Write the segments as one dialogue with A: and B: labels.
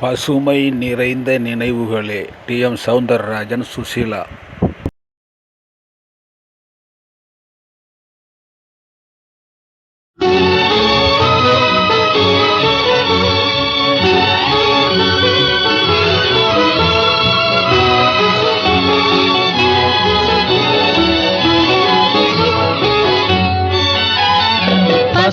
A: பசுமை நிறைந்த நினைவுகளே. டி. எம். சௌந்தரராஜன் சுசீலா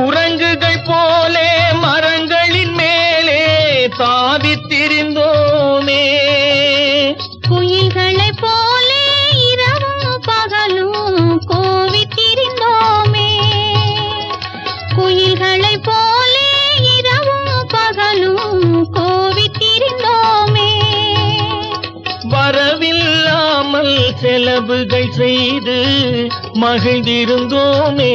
B: குரங்குகள் போலே மரங்களின் மேலே தாவி திரிந்தோமே
C: குயில்களைப் போலே இரவும் பகலும் கோவித் திரிந்தோமே குயில்களைப் போலே இரவும் பகலும் கோவித் திரிந்தோமே
B: வரவில்லாமல் செலவுகள் செய்து மகிழ்ந்திருந்தோமே.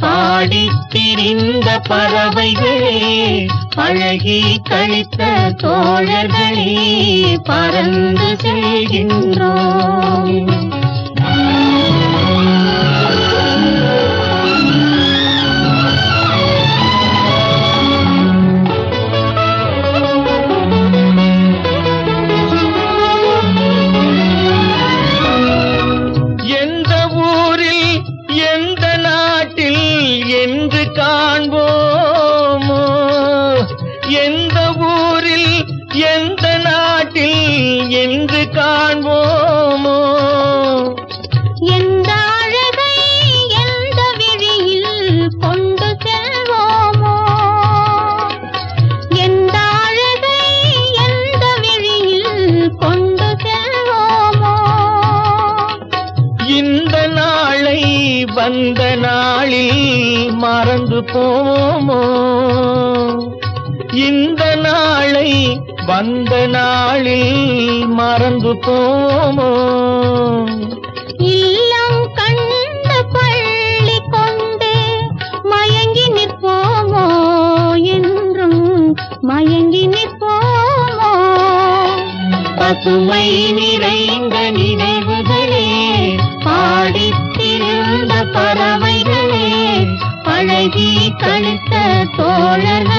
B: பாடி திரிந்த பறவைகளே அழகி கழித்த தோழர்களே பறந்து செல்கின்றோம். இன்று காண்போமோ? எந்த ஊரில் எந்த நாட்டில் என்று காண்போம்? வந்த நாளில் மறந்து போமோ இந்த நாளை வந்த நாளில் மறந்து போமோ
C: இல்லம் கண்ட பள்ளி கொண்டு மயங்கி நிற்போமோ என்றும் மயங்கி நிற்போமோ?
B: பசுமை நிறைந்த நிறை தோழர்களே